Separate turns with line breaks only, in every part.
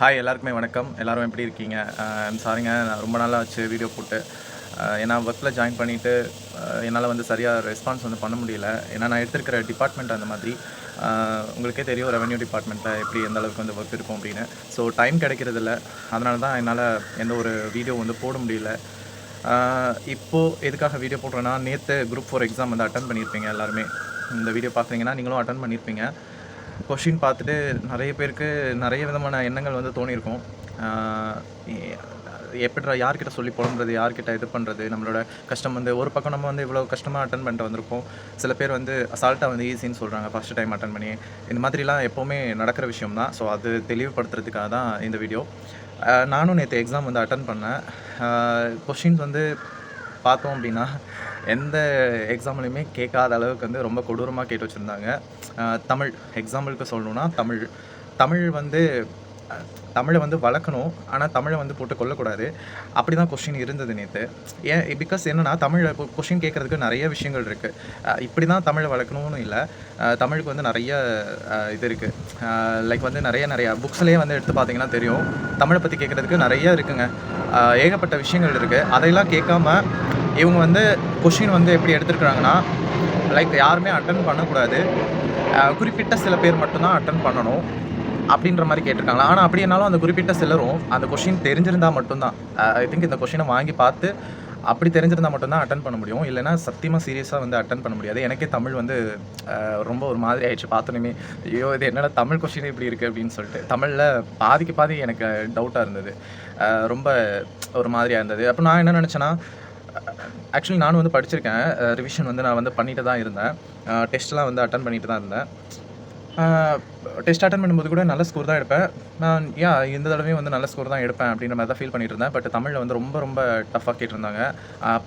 Hi எல்லாருக்குமே வணக்கம். எல்லாரும் எப்படி இருக்கீங்க? சாரிங்க நான் ரொம்ப நாளாக ஆச்சு வீடியோ போட்டு. ஏன்னா ஒர்க்கில் ஜாயின் பண்ணிவிட்டு என்னால் வந்து சரியாக ரெஸ்பான்ஸ் வந்து பண்ண முடியல. ஏன்னா நான் எடுத்திருக்கிற டிபார்ட்மெண்ட் அந்த மாதிரி. உங்களுக்கே தெரியும் ரெவன்யூ டிபார்ட்மெண்ட்டில் எப்படி எந்த அளவுக்கு வந்து ஒர்க் இருக்கும் அப்படின்னு. ஸோ டைம் கிடைக்கிறதில்ல அதனால தான் என்னால் எந்த ஒரு வீடியோ வந்து போட முடியல. இப்போது எதுக்காக வீடியோ போடுறேன்னா நேற்று குரூப் ஃபோர் எக்ஸாம் வந்து அட்டன் பண்ணியிருப்பீங்க எல்லாருமே. இந்த வீடியோ பார்க்குறீங்கன்னா நீங்களும் அட்டன் பண்ணியிருப்பீங்க. கொஷின் பார்த்துட்டு நிறைய பேருக்கு நிறைய விதமான எண்ணங்கள் வந்து தோணியிருக்கும். எப்படிடா யார்கிட்ட சொல்லி புலம்புறது யார்கிட்ட இது பண்ணுறது நம்மளோட கஷ்டம் வந்து ஒரு பக்கம் நம்ம வந்து இவ்வளோ கஷ்டமாக அட்டன் பண்ணிட்டு வந்திருப்போம். சில பேர் வந்து அசால்ட்டாக வந்து ஈஸின்னு சொல்கிறாங்க ஃபஸ்ட் டைம் அட்டன் பண்ணி. இந்த மாதிரிலாம் எப்போவுமே நடக்கிற விஷயம் தான் ஸோ அது தெளிவுபடுத்துறதுக்காக தான் இந்த வீடியோ நானும் நேற்று எக்ஸாம் வந்து அட்டன் பண்ணேன். கொஷின்ஸ் வந்து பார்த்தோம் அப்படின்னா எந்த எக்ஸாம்லையுமே கேட்காத அளவுக்கு வந்து ரொம்ப கொடூரமாக கேட்டு வச்சுருந்தாங்க. தமிழ் எக்ஸாம்பிளுக்கு சொல்லணுன்னா தமிழ். தமிழ் வந்து தமிழை வந்து வளர்க்கணும் ஆனால் தமிழை வந்து போட்டு கொள்ளக்கூடாது அப்படி தான் கொஷின் இருந்தது நேற்று ஏன் பிகாஸ் என்னென்னா தமிழில் கொஷின் கேட்குறதுக்கு நிறைய விஷயங்கள் இருக்குது இப்படி தான் தமிழை வளர்க்கணும்னு இல்லை. தமிழுக்கு வந்து நிறைய இது இருக்குது லைக் வந்து நிறைய நிறையா புக்ஸ்லேயே வந்து எடுத்து பார்த்தீங்கன்னா தெரியும். தமிழை பற்றி கேட்குறதுக்கு நிறைய இருக்குங்க. ஏகப்பட்ட விஷயங்கள் இருக்குது அதையெல்லாம் கேட்காம இவங்க வந்து கொஷின் வந்து எப்படி எடுத்துருக்குறாங்கன்னா லைக் யாருமே அட்டன் பண்ணக்கூடாது. குறிப்பிட்ட சில பேர் மட்டும்தான் அட்டன் பண்ணணும். அப்படின்ற மாதிரி கேட்டிருக்காங்க ஆனால் அப்படி என்னாலும் அந்த குறிப்பிட்ட சிலரும் அந்த கொஷின் தெரிஞ்சிருந்தால் மட்டும்தான். ஐ திங்க் இந்த கொஷினை வாங்கி பார்த்து அப்படி தெரிஞ்சிருந்தால் மட்டும்தான் அட்டன் பண்ண முடியும். இல்லைனா சத்தியமாக சீரியஸாக வந்து அட்டன் பண்ண முடியாது. எனக்கே தமிழ் வந்து ரொம்ப ஒரு மாதிரி ஆயிடுச்சு. பார்த்தோன்னே ஐயோ இது என்னடா தமிழ் கொஷின் இப்படி இருக்குது அப்படின்னு சொல்லிட்டு. தமிழில் பாதிக்கு பாதி எனக்கு டவுட்டாக இருந்தது. ரொம்ப ஒரு மாதிரியாக இருந்தது. அப்போ நான் என்ன நினச்சேன்னா ஆக்சுவலி நானும் வந்து படிச்சிருக்கேன். ரிவிஷன் வந்து நான் வந்து பண்ணிட்டு தான் இருந்தேன். டெஸ்ட்லாம் வந்து அட்டன் பண்ணிட்டு தான் இருந்தேன். டெஸ்ட் அட்டன் பண்ணும்போது கூட நல்ல ஸ்கோர் தான் எடுப்பேன். நான் யா இந்த தடவையும் வந்து நல்ல ஸ்கோர் தான் எடுப்பேன் அப்படின்ற மாதிரி தான் ஃபீல் பண்ணிட்டு இருந்தேன். பட் தமிழில் வந்து ரொம்ப ரொம்ப டஃப்பாக கேட்டிருந்தாங்க.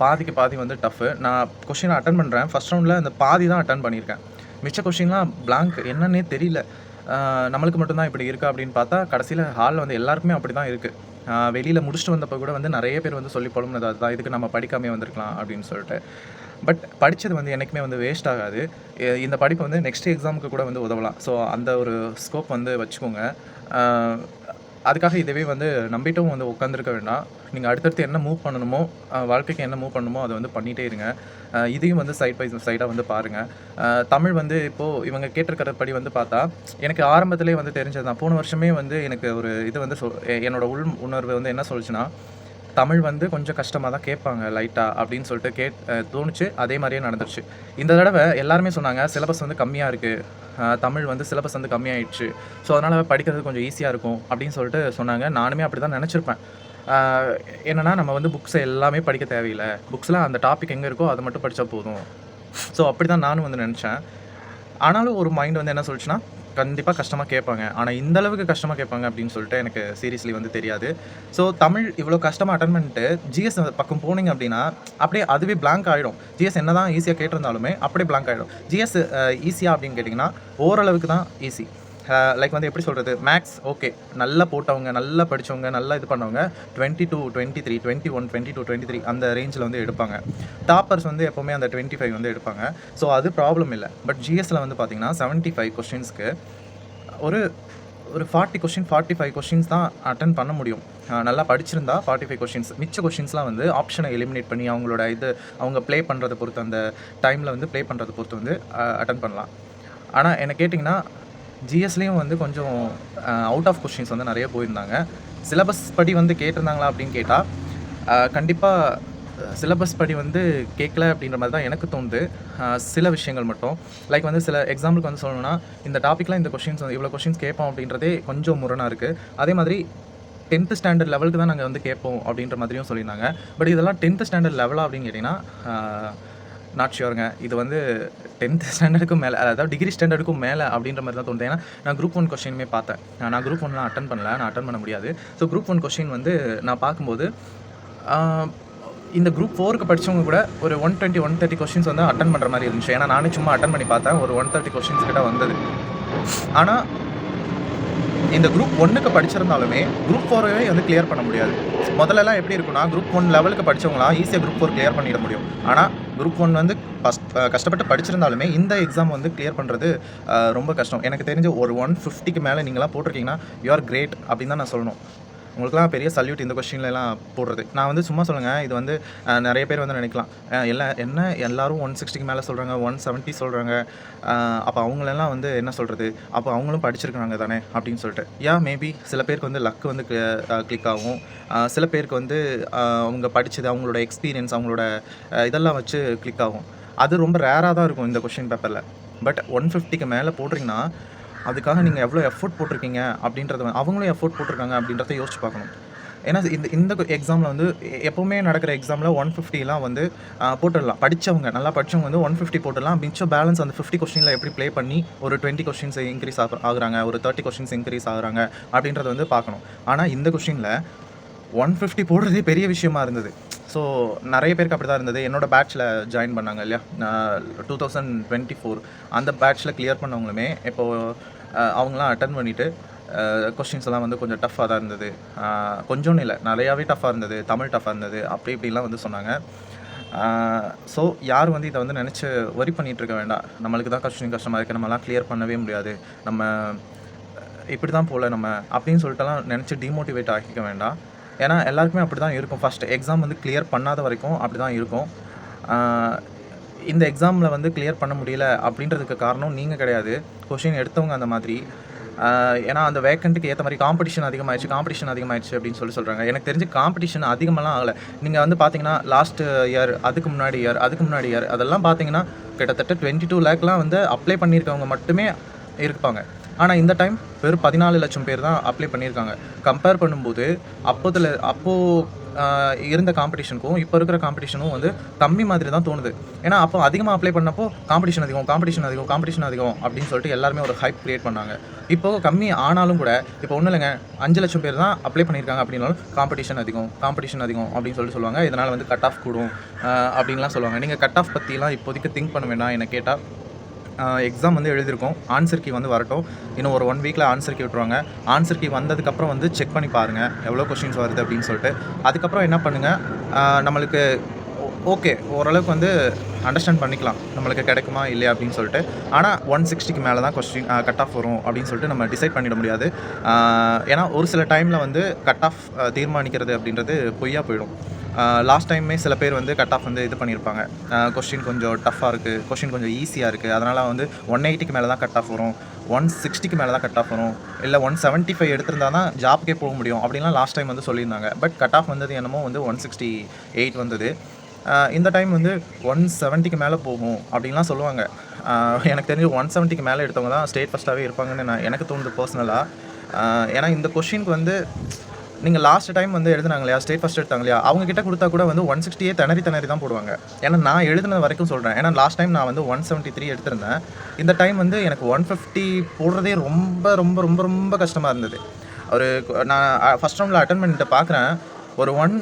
பாதிக்கு பாதி வந்து டஃப்பு நான் கொஷின் அட்டன் பண்ணுறேன் ஃபஸ்ட் ரவுண்டில் அந்த பாதி தான் அட்டன் பண்ணியிருக்கேன். மிச்ச கொஷின்லாம் பிளாங்க் என்னன்னே தெரியல. நம்மளுக்கு மட்டும்தான் இப்படி இருக்கா அப்படின்னு பார்த்தா கடைசியில் ஹாலில் வந்து எல்லாருக்குமே அப்படி தான் இருக்குது வெளியில் முடிச்சுட்டு வந்தப்போ கூட வந்து நிறைய பேர் வந்து சொல்லி புலம்புனது அதுதான் இதுக்கு நம்ம படிக்காமே வந்திருக்கலாம் அப்படின்னு சொல்லிட்டு. பட் படித்தது வந்து என்றைக்குமே வந்து வேஸ்ட் ஆகாது. இந்த படிப்பு வந்து நெக்ஸ்ட் எக்ஸாமுக்கு கூட வந்து உதவலாம். ஸோ அந்த ஒரு ஸ்கோப் வந்து வச்சுக்கோங்க. அதுக்காக இதுவே வந்து நம்பிட்டும் வந்து உட்காந்துருக்க வேண்டாம். நீங்கள் அடுத்தடுத்து என்ன மூவ் பண்ணணுமோ வாழ்க்கைக்கு என்ன மூவ் பண்ணணுமோ அதை வந்து பண்ணிகிட்டே இருங்க. இதையும் வந்து சைட் பை சைடாக வந்து பாருங்கள் தமிழ் வந்து இப்போது இவங்க கேட்டிருக்கிறபடி வந்து பார்த்தா எனக்கு ஆரம்பத்திலே வந்து தெரிஞ்சது தான் போன வருஷமே வந்து எனக்கு ஒரு இது வந்து சொ என்னோடய உள் உணர்வு வந்து என்ன சொல்லுச்சுன்னா தமிழ் வந்து கொஞ்சம் கஷ்டமாக தான் கேட்பாங்க லைட்டாக அப்படின்னு சொல்லிட்டு கேட் தோணுச்சு. அதே மாதிரியே நடந்துருச்சு. இந்த தடவை எல்லாருமே சொன்னாங்க சிலபஸ் வந்து கம்மியாக இருக்குது தமிழ் வந்து சிலபஸ் வந்து கம்மியாயிடுச்சு. ஸோ அதனால் படிக்கிறது கொஞ்சம் ஈஸியாக இருக்கும் அப்படின்னு சொல்லிட்டு சொன்னாங்க. நானுமே அப்படி தான் நினச்சிருப்பேன் என்னென்னா நம்ம வந்து புக்ஸை எல்லாமே படிக்க தேவையில்லை. புக்ஸில் அந்த டாபிக் எங்கே இருக்கோ அதை மட்டும் படித்தா போதும். ஸோ அப்படி தான் நானும் வந்து நினச்சேன். ஆனாலும் ஒரு மைண்ட் வந்து என்ன சொல்லுச்சுன்னா கண்டிப்பாக கஷ்டமாக கேட்பாங்க. ஆனால் இந்த அளவுக்கு கஷ்டமாக கேட்பாங்க அப்படின்னு சொல்லிட்டு எனக்கு சீரியஸ்லி வந்து தெரியாது. ஸோ தமிழ் இவ்வளோ கஷ்டமாக அட்டன் பண்ணிட்டு ஜிஎஸ் பக்கம் போனீங்க அப்படின்னா அப்படியே அதுவே பிளாங்க் ஆகிடும் ஜிஎஸ் என்ன தான் ஈஸியாக கேட்டிருந்தாலுமே அப்படியே பிளாங்க் ஆகிடும் ஜிஎஸ் ஈஸியாக அப்படின்னு கேட்டிங்கன்னா ஓரளவுக்கு தான் ஈஸி லைக் வந்து எப்படி சொல்கிறது மேக்ஸ் ஓகே நல்லா போட்டவங்க நல்லா படித்தவங்க நல்லா இது பண்ணவங்க twenty two twenty three twenty one twenty two twenty three அந்த ரேஞ்சில் வந்து எடுப்பாங்க. டாப்பர்ஸ் வந்து எப்போவுமே அந்த டுவெண்ட்டி ஃபைவ் வந்து எடுப்பாங்க. ஸோ அது ப்ராப்ளம் இல்லை. பட் ஜிஎஸ்சில் வந்து பார்த்தீங்கன்னா செவன்ட்டி ஃபைவ் கொஷின்ஸ்க்கு ஒரு ஒரு forty question forty five questions தான் அட்டன் பண்ண முடியும். நல்லா படிச்சிருந்தா ஃபார்ட்டி ஃபைவ் கொஷின்ஸ் மிச்ச கொஷின்ஸ்லாம் வந்து ஆப்ஷனை எலிமினேட் பண்ணி அவங்களோட இது அவங்க ப்ளே பண்ணுறதை பொறுத்து அந்த டைமில் வந்து ப்ளே பண்ணுறதை பொறுத்து வந்து அட்டன் பண்ணலாம். ஆனால் என்ன கேட்டிங்கன்னா ஜிஎஸ்லேயும் வந்து கொஞ்சம் அவுட் ஆஃப் கொஷின்ஸ் வந்து நிறைய போயிருந்தாங்க. சிலபஸ் படி வந்து கேட்டிருந்தாங்களா அப்படின்னு கேட்டால் கண்டிப்பாக சிலபஸ் படி வந்து கேட்கல அப்படின்ற மாதிரி தான் எனக்கு தோணுது. சில விஷயங்கள் மட்டும். லைக் வந்து சில எக்ஸாம்பிளுக்கு வந்து சொல்லணும்னா இந்த டாப்பிக்லாம் இந்த கொஷின்ஸ் வந்து இவ்வளோ கொஷின்ஸ் கேட்போம் அப்படின்றதே கொஞ்சம் முரணாக இருக்குது அதே மாதிரி டென்த்து ஸ்டாண்டர்ட் லெவலுக்கு தான் நாங்கள் வந்து கேட்போம் அப்படின்ற மாதிரியும் சொல்லியிருந்தாங்க. பட் இதெல்லாம் டென்த்து ஸ்டாண்டர்ட் லெவலாக அப்படின்னு கேட்டிங்கன்னா நாட் ஷியோருங்க இது வந்து டென்த் ஸ்டாண்டர்டுக்கும் மேலே அதாவது டிகிரி ஸ்டாண்டர்டுக்கும் மேலே அப்படின்ற மாதிரி தான் தோணுது. ஏன்னா நான் குரூப் ஒன் கொஷினுமே பார்த்தேன். நான் குரூப் ஒன்லாம் அட்டன் பண்ணல. நான் அட்டன் பண்ண முடியாது. ஸோ குரூப் ஒன் கொஷின் வந்து நான் பார்க்கும்போது இந்த குரூப் ஃபோருக்கு படித்தவங்க கூட ஒரு one twenty one thirty questions வந்து அட்டன் பண்ணுற மாதிரி இருந்துச்சு. ஏன்னா நானே சும்மா அட்டன் பண்ணி பார்த்தேன். ஒரு ஒன் தேர்ட்டி கொஷின்ஸ் கிட்ட வந்தது. ஆனால் இந்த குரூப் ஒன்றுக்கு படிச்சிருந்தாலுமே குரூப் ஃபோரவே வந்து கிளியர் பண்ண முடியாது. முதல்லலாம் எப்படி இருக்குன்னா குரூப் ஒன் லெவலுக்கு படிச்சவங்களாம் ஈஸியாக குரூப் ஃபோர் கிளியர் பண்ணிட முடியும். ஆனால் குரூப் ஒன் வந்து ஃபஸ்ட் கஷ்டப்பட்டு படிச்சிருந்தாலுமே இந்த எக்ஸாம் வந்து கிளியர் பண்ணுறது ரொம்ப கஷ்டம். எனக்கு தெரிஞ்ச ஒரு ஒன் ஃபிஃப்டிக்கு மேலே நீங்களாம் போட்டிருக்கீங்கன்னா யூ ஆர் கிரேட் அப்படின்னு தான் நான் சொல்லணும். உங்களுக்குலாம் பெரிய சல்யூட் இந்த கொஸ்டின்ல போடுறது. நான் வந்து சும்மா சொல்லுங்கள் இது வந்து நிறைய பேர் வந்து நினைக்கலாம். அஹ், எல்லாம் என்ன எல்லாரும் ஒன் சிக்ஸ்டிக்கு மேலே சொல்கிறாங்க ஒன் செவன்ட்டி சொல்கிறாங்க அப்போ அவங்களெல்லாம் வந்து என்ன சொல்கிறது அப்போ அவங்களும் படிச்சிருக்காங்க தானே அப்படின்னு சொல்லிட்டு. யா மேபி சில பேருக்கு வந்து லக் வந்து கிளிக் ஆகும். சில பேருக்கு வந்து அவங்க படித்தது அவங்களோட எக்ஸ்பீரியன்ஸ் அவங்களோட இதெல்லாம் வச்சு கிளிக் ஆகும். அது ரொம்ப ரேராக தான் இருக்கும் இந்த கொஷின் பேப்பரில் பட் ஒன் ஃபிஃப்டிக்கு மேலே போடுறீங்கன்னா அதுக்காக நீங்கள் எவ்வளோ எஃபோர்ட் போட்டிருக்கீங்க அப்படின்றத அவங்களும் எஃபோர்ட் போட்டிருக்காங்க அப்படின்றத யோசிச்சு பார்க்கணும். ஏன்னா இந்த இந்த எக்ஸாமில் வந்து எப்போவுமே நடக்கிற எக்ஸாமில் ஒன் ஃபிஃப்டிலாம் வந்து போட்டுடலாம். படித்தவங்க நல்லா படித்தவங்க வந்து ஒன் ஃபிஃப்டி போட்டுடலாம். மிச்சம் பேலன்ஸ் அந்த ஃபிஃப்டி கொஸ்டினில் எப்படி ப்ளே பண்ணி ஒரு டுவெண்ட்டி கொஸ்டின்ஸ் இன்க்ரீஸ் ஆக ஆகுறாங்க ஒரு தேர்ட்டி கொஸ்டின்ஸ் இன்க்ரீஸ் ஆகுறாங்க அப்படின்றத வந்து பார்க்கணும். ஆனால் இந்த கொஸ்டினில் ஒன் ஃபிஃப்டி போடுறதே பெரிய விஷயமா இருந்தது. ஸோ நிறைய பேருக்கு அப்படி தான் இருந்தது. என்னோட பேட்ச்சில் ஜாயின் பண்ணாங்க இல்லையா? டூ தௌசண்ட் டுவெண்ட்டி ஃபோர் அந்த பேட்ச்சில் கிளியர் பண்ணவங்களுமே இப்போது அவங்களாம் அட்டன் பண்ணிவிட்டு கொஸ்டின்ஸ் எல்லாம் வந்து கொஞ்சம் டஃப்பாக தான் இருந்தது. கொஞ்சோன்னு இல்லை நிறையாவே டஃப்பாக இருந்தது. தமிழ் டஃப்பாக இருந்தது. அப்படி இப்படிலாம் வந்து சொன்னாங்க. ஸோ யார் வந்து இதை வந்து நினச்சி வரி பண்ணிகிட்டு இருக்க வேண்டாம். நம்மளுக்கு தான் கஷ்டம் கஷ்டமாக இருக்குது நம்மலாம் கிளியர் பண்ணவே முடியாது. நம்ம இப்படி தான் போகல நம்ம அப்படின்னு சொல்லிட்டுலாம் நினச்சி டிமோட்டிவேட் ஆக்கிக்க வேண்டாம். ஏன்னா எல்லாருக்குமே அப்படி தான் இருக்கும். ஃபஸ்ட் எக்ஸாம் வந்து கிளியர் பண்ணாத வரைக்கும் அப்படி தான் இருக்கும் இந்த எக்ஸாமில் வந்து கிளியர் பண்ண முடியல அப்படின்றதுக்கு காரணம் நீங்கள் கிடையாது. கொஷின் எடுத்தவங்க அந்த மாதிரி. ஏன்னா அந்த வேக்கண்ட்டுக்கு ஏற்ற மாதிரி காம்படிஷன் அதிகமாகிடுச்சு காம்படிஷன் அதிகமாகிடுச்சு அப்படின்னு சொல்லி சொல்கிறாங்க எனக்கு தெரிஞ்சு காம்படிஷன் அதிகமெல்லாம் ஆகலை. நீங்கள் வந்து பார்த்தீங்கன்னா லாஸ்ட் இயர் அதுக்கு முன்னாடி இயர் அதுக்கு முன்னாடி இயர் அதெல்லாம் பார்த்தீங்கன்னா கிட்டத்தட்ட டுவெண்ட்டி டூ லேக்லாம் வந்து அப்ளை பண்ணியிருக்கவங்க மட்டுமே இருப்பாங்க. ஆனால் இந்த டைம் வெறும் பதினாலு லட்சம் பேர் தான் அப்ளை பண்ணியிருக்காங்க. கம்பேர் பண்ணும்போது அப்போதில் அப்போது இருந்த காம்படிஷனுக்கும் இப்போ இருக்கிற காம்படிஷனும் வந்து கம்மி மாதிரி தான் தோணுது. ஏன்னா அப்போ அதிகமாக அப்ளை பண்ணப்போ காம்படிஷன் அதிகம் காம்படிஷன் அதிகம் காம்படிஷன் அதிகம் அப்படின்னு சொல்லிட்டு எல்லாருமே ஒரு ஹைப் க்ரியேட் பண்ணாங்க. இப்போ கம்மி ஆனாலும் கூட இப்போ ஒன்றும் இல்லைங்க அஞ்சு லட்சம் பேர் தான் அப்ளை பண்ணியிருக்காங்க அப்படின்னாலும் காம்படிஷன் அதிகம் காம்படிஷன் அதிகம் அப்படின்னு சொல்லிட்டு சொல்லுவாங்க. இதனால் வந்து கட் ஆஃப் கூடும் அப்படின்லாம் சொல்லுவாங்க. நீங்கள் கட் ஆஃப் பற்றிலாம் இப்போதைக்கு திங்க் பண்ண வேண்டாம் என்னை கேட்டால் எக்ஸாம் வந்து எழுதியிருக்கோம். ஆன்சர் கீ வந்து வரட்டும். இன்னும் ஒரு ஒன் வீக்கில் ஆன்சர் கீ விட்ருவாங்க ஆன்சர் கீ வந்ததுக்கப்புறம் வந்து செக் பண்ணி பாருங்கள் எவ்வளோ கொஷின்ஸ் வருது அப்படின்னு சொல்லிட்டு. அதுக்கப்புறம் என்ன பண்ணுங்கள் நம்மளுக்கு ஓகே ஓரளவுக்கு வந்து அண்டர்ஸ்டாண்ட் பண்ணிக்கலாம். நம்மளுக்கு கிடைக்குமா இல்லையா அப்படின்னு சொல்லிட்டு. ஆனால் ஒன் சிக்ஸ்டிக்கு மேலே தான் கொஸ்டின் கட் ஆஃப் வரும் அப்படின்னு சொல்லிட்டு நம்ம டிசைட் பண்ணிட முடியாது. ஏன்னா ஒரு சில டைமில் வந்து கட் ஆஃப் தீர்மானிக்கிறது அப்படின்றது பொய்யா போயிடும். லாஸ்ட் டைமே சில பேர் வந்து கட் ஆஃப் வந்து இது பண்ணியிருப்பாங்க கொஸ்டின் கொஞ்சம் டஃப்பாக இருக்குது கொஸ்டின் கொஞ்சம் ஈஸியாக இருக்குது அதனால் வந்து ஒன் எயிட்டிக்கு மேலே தான் கட் ஆஃப் வரும். ஒன் சிக்ஸ்டிக்கு மேலே தான் கட் ஆஃப் வரும். இல்லை ஒன் செவன்ட்டி ஃபைவ் எடுத்திருந்தா தான் ஜாப்க்கே போக முடியும். அப்படின்லாம் லாஸ்ட் டைம் வந்து சொல்லியிருந்தாங்க. பட் கட் ஆஃப் வந்தது என்னமோ வந்து ஒன் சிக்ஸ்டி எயிட் வந்தது இந்த டைம் வந்து ஒன் செவன்ட்டிக்கு மேலே போகும் அப்படின்லாம் சொல்லுவாங்க. எனக்கு தெரிஞ்சு ஒன் செவன்ட்டிக்கு மேலே எடுத்தவங்க தான் ஸ்டேட் ஃபஸ்ட்டாகவே இருப்பாங்கன்னு நான் எனக்கு தோணுது பர்சனலாக ஏன்னா இந்த கொஷினுக்கு வந்து நீங்கள் லாஸ்ட் டைம் வந்து எழுதுனாங்க இல்லையா ஸ்டேட் ஃபஸ்ட் எடுத்தாங்க இல்லையா அவங்க கிட்ட கொடுத்தா கூட வந்து ஒன் சிக்ஸ்டியே திணறி திணறி தான் போடுவாங்க. ஏன்னா நான் எழுதுனது வரைக்கும் சொல்கிறேன் ஏன்னா லாஸ்ட் டைம் நான் வந்து ஒன் செவன்ட்டி த்ரீ எடுத்திருந்தேன். இந்த டைம் வந்து எனக்கு ஒன் ஃபிஃப்டி போடுறதே ரொம்ப ரொம்ப ரொம்ப ரொம்ப கஷ்டமாக இருந்தது. ஒரு நான் ஃபஸ்ட் ரவுண்டில் அட்டன் பண்ணிட்டு பார்க்குறேன் ஒரு ஒன்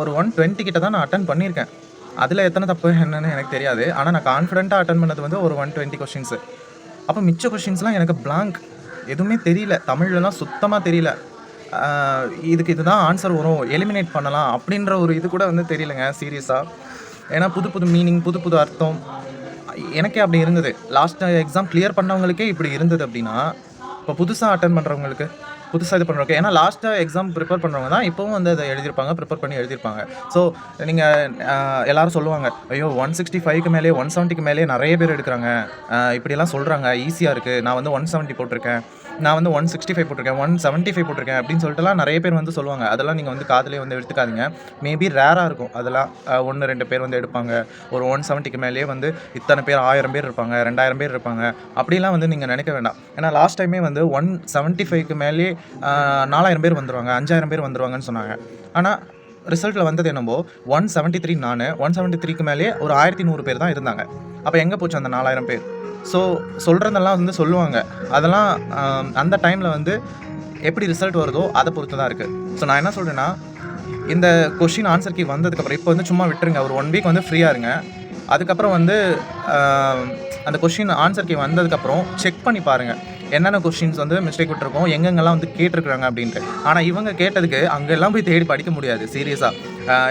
ஒரு ஒன் டுவெண்ட்டி கிட்ட தான் நான் அட்டன் பண்ணியிருக்கேன். அதில் எத்தனை தப்பு என்னன்னு எனக்கு தெரியாது. ஆனால் நான் கான்ஃபிடென்ட்டாக அட்டன் பண்ணது வந்து ஒரு ஒன் டுவெண்ட்டி கொஷின்ஸு அப்போ மிச்ச கொஷின்ஸ்லாம் எனக்கு பிளாங்க் எதுவுமே தெரியல. தமிழ்லலாம் சுத்தமாக தெரியல. இதுக்கு இதுதான் ஆன்சர் வரும். எலிமினேட் பண்ணலாம் அப்படின்ற ஒரு இது கூட வந்து தெரியலங்க சீரியஸாக ஏன்னா புது புது மீனிங் புது புது அர்த்தம். எனக்கே அப்படி இருந்தது. லாஸ்ட் எக்ஸாம் கிளியர் பண்ணவங்களுக்கே இப்படி இருந்தது அப்படின்னா இப்போ புதுசாக அட்டன் பண்ணுறவங்களுக்கு புதுசாக இது பண்ணுறவங்க ஏன்னா லாஸ்ட்டாக எக்ஸாம் ப்ரிப்பேர் பண்ணுறவங்க தான் இப்போவும் வந்து அதை எழுதியிருப்பாங்க ப்ரிப்பேர் பண்ணி எழுதியிருப்பாங்க. ஸோ நீங்கள் எல்லோரும் சொல்லுவாங்க ஐயோ ஒன் சிக்ஸ்டி ஃபைவ்க்கு மேலே ஒன் செவன்ட்டிக்கு மேலே நிறைய பேர் எடுக்கிறாங்க. இப்படிலாம் இப்படியெல்லாம் சொல்கிறாங்க ஈஸியாக இருக்குது நான் வந்து ஒன் செவன்ட்டி போட்டிருக்கேன். நான் வந்து ஒன் சிக்ஸ்டி ஃபைவ் போட்டிருக்கேன் ஒன் செவன்ட்டி ஃபைவ் போட்டிருக்கேன் அப்படின்னு சொல்லிட்டுலாம் நிறைய பேர் வந்து சொல்லுவாங்க. அதெல்லாம் நீங்கள் வந்து காதலே வந்து எடுத்துக்காதீங்க. மேபி ரேராக இருக்கும். அதெல்லாம் ஒன்று ரெண்டு பேர் வந்து எடுப்பாங்க. ஒரு ஒன் செவன்ட்டிக்கு மேலேயே வந்து இத்தனை பேர் ஆயிரம் பேர் இருப்பாங்க ரெண்டாயிரம் பேர் இருப்பாங்க. அப்படிலாம் வந்து நீங்கள் நினைக்க வேண்டாம். ஏன்னா லாஸ்ட் டைமே வந்து ஒன் செவன்ட்டி ஃபைவ்க்கு மேலே நாலாயிரம் பேர் வந்துருவாங்க அஞ்சாயிரம் பேர் வந்துருவாங்கன்னு சொன்னாங்க. ஆனால் ரிசல்ட்டில் வந்தது என்னமோ ஒன் செவன்ட்டி த்ரீ நான் ஒன் செவன்ட்டி த்ரீக்கு மேலே ஒரு ஆயிரத்தி நூறு பேர் தான் இருந்தாங்க. அப்போ எங்கே போச்சு அந்த நாலாயிரம் பேர்? ஸோ சொல்கிறதெல்லாம் வந்து சொல்லுவாங்க. அதெல்லாம் அந்த டைமில் வந்து எப்படி ரிசல்ட் வருதோ அதை பொறுத்து தான் இருக்குது ஸோ நான் என்ன சொல்கிறேன்னா இந்த கொஷின் ஆன்சர் கீ வந்ததுக்கப்புறம் இப்போ வந்து சும்மா விட்டுருங்க. ஒரு ஒன் வீக் வந்து ஃப்ரீயாக இருங்க. அதுக்கப்புறம் வந்து அந்த கொஷின் ஆன்சர் கீ வந்ததுக்கப்புறம் செக் பண்ணி பாருங்கள் என்னென்ன கொஷின்ஸ் வந்து மிஸ்டேக் விட்டுருக்கோம் எங்கெங்கெல்லாம் வந்து கேட்டிருக்காங்க அப்படின்ட்டு. ஆனால் இவங்க கேட்டதுக்கு அங்கெல்லாம் போய் தேடி படிக்க முடியாது சீரியஸாக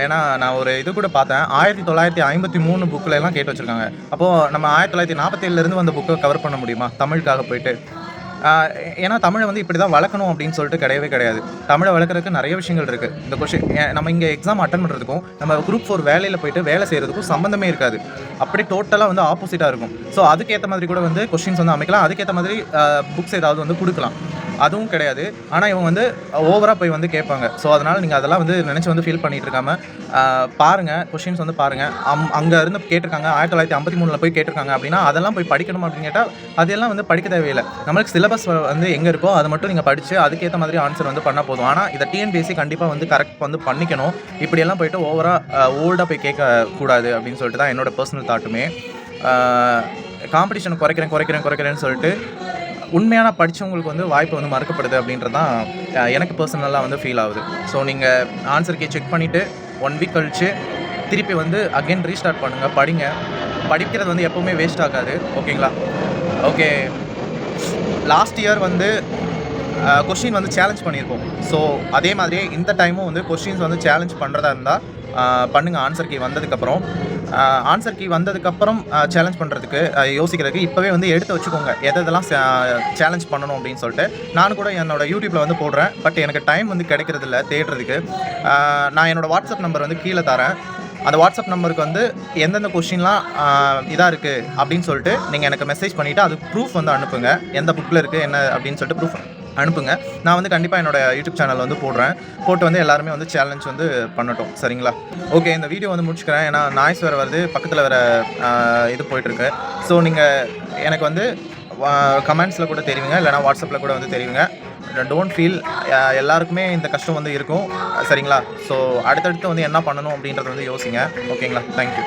ஏன்னா நான் ஒரு இது கூட பார்த்தேன் ஆயிரத்தி தொள்ளாயிரத்தி ஐம்பத்தி மூணு புக்கில் எல்லாம் கேட்டு வச்சுருக்காங்க. அப்போது நம்ம ஆயிரத்தி தொள்ளாயிரத்தி நாற்பத்தேழுலேருந்து வந்த புக்கை கவர் பண்ண முடியுமா? தமிழுக்காக போயிட்டு. ஏன்னா தமிழை வந்து இப்படி தான் வளர்க்கணும் அப்படின்னு சொல்லிட்டு கிடையவே கிடையாது. தமிழை வளர்க்குறதுக்கு நிறைய விஷயங்கள் இருக்குது இந்த கொஷின் நம்ம இங்கே எக்ஸாம் அட்டன் பண்ணுறதுக்கும் நம்ம குரூப் ஃபோர் வேலையில் போயிட்டு வேலை செய்கிறதுக்கும் சம்மந்தமே இருக்காது. அப்படியே டோட்டலாக வந்து ஆப்போசிட்டாக இருக்கும். ஸோ அதுக்கேற்ற மாதிரி கூட வந்து கொஷின்ஸ் வந்து அமைக்கலாம். அதுக்கேற்ற மாதிரி புக்ஸ் ஏதாவது வந்து கொடுக்கலாம். அதுவும் கிடையாது. ஆனால் இவங்க வந்து ஓவராக போய் வந்து கேட்பாங்க. ஸோ அதனால் நீங்கள் அதெல்லாம் வந்து நினச்சி வந்து ஃபீல் பண்ணிகிட்டு இருக்காம பாருங்கள் பாருங்க கொஷின்ஸ் வந்து பாருங்கள் அம் அங்கே இருந்து கேட்டிருக்காங்க ஆயிரத்தி தொள்ளாயிரத்தி ஐம்பத்தி மூணில் போய் கேட்டிருக்காங்க அப்படின்னா அதெல்லாம் போய் படிக்கணும் அப்படின்னு கேட்டால் அதெல்லாம் வந்து படிக்க தேவையில்லை. நம்மளுக்கு சிலபஸ் வந்து எங்கே இருக்கோ அதை மட்டும் நீங்கள் படித்து அதுக்கேற்ற மாதிரி ஆன்சர் வந்து பண்ணால் போதும். ஆனால் இதை டிஎன்பிஎஸ்சி கண்டிப்பாக வந்து கரெக்ட் வந்து பண்ணிக்கணும். இப்படியெல்லாம் போயிட்டு ஓவராக ஓல்டாக போய் கேட்கக்கூடாது அப்படின்னு சொல்லிட்டு தான் என்னோட பர்சனல் தாட்டுமே காம்படிஷன் குறைக்கிறேன் குறைக்கிறேன் குறைக்கிறேன்னு சொல்லிட்டு உண்மையான படித்தவங்களுக்கு வந்து வாய்ப்பு வந்து மறுக்கப்படுது அப்படின்றது தான் எனக்கு பர்சனலாக வந்து ஃபீல் ஆகுது. ஸோ நீங்கள் ஆன்சர் கே செக் பண்ணிவிட்டு ஒன் வீக் கழித்து திருப்பி வந்து அகைன் ரீஸ்டார்ட் பண்ணுங்கள் படிங்க. படிக்கிறது வந்து எப்போவுமே வேஸ்ட் ஆகாது ஓகேங்களா ஓகே லாஸ்ட் இயர் வந்து கொஷின் வந்து சேலஞ்ச் பண்ணியிருக்கோம் ஸோ அதே மாதிரியே இந்த டைமும் வந்து கொஷின்ஸ் வந்து சேலஞ்ச் பண்ணுறதா இருந்தால் பண்ணுங்கள் ஆன்சர் கே வந்ததுக்கப்புறம் ஆன்சர் கீ வந்ததுக்கப்புறம் சேலஞ்ச் பண்ணுறதுக்கு யோசிக்கிறதுக்கு இப்போவே வந்து எடுத்து வச்சுக்கோங்க. எது எதெல்லாம் சேலஞ்ச் பண்ணணும் அப்படின்னு சொல்லிட்டு. நான் கூட என்னோட யூடியூப்பில் வந்து போடுறேன். பட் எனக்கு டைம் வந்து கிடைக்கிறதில்ல தேடுறதுக்கு. நான் என்னோடய வாட்ஸ்அப் நம்பர் வந்து கீழே தரேன். அந்த வாட்ஸ்அப் நம்பருக்கு வந்து எந்தெந்த கொஷின்லாம் இதாக இருக்குது அப்படின்னு சொல்லிட்டு நீங்கள் எனக்கு மெசேஜ் பண்ணிவிட்டு அது ப்ரூஃப் வந்து அனுப்புங்க. எந்த புக்கில் இருக்குது என்ன அப்படின்னு சொல்லிட்டு ப்ரூஃப் அனுப்புங்க. நான் வந்து கண்டிப்பாக என்னோட யூடியூப் சேனல் வந்து போடுறேன். போட்டு வந்து எல்லாருமே வந்து சேலஞ்ச் வந்து பண்ணட்டும். சரிங்களா? ஓகே இந்த வீடியோ வந்து முடிச்சுக்கிறேன். ஏன்னா நாய்ஸ் வேறு வருது. பக்கத்தில் வேறு இது போயிட்டுருக்கு. ஸோ நீங்கள் எனக்கு வந்து கமெண்ட்ஸில் கூட தெரிவிங்க. இல்லைனா வாட்ஸ்அப்பில் கூட வந்து தெரிவிங்க. டோன்ட் ஃபீல் எல்லாருக்குமே இந்த கஷ்டம் வந்து இருக்கும். சரிங்களா? ஸோ அடுத்தடுத்து வந்து என்ன பண்ணணும் அப்படின்றத வந்து யோசிங்க. ஓகேங்களா தேங்க்யூ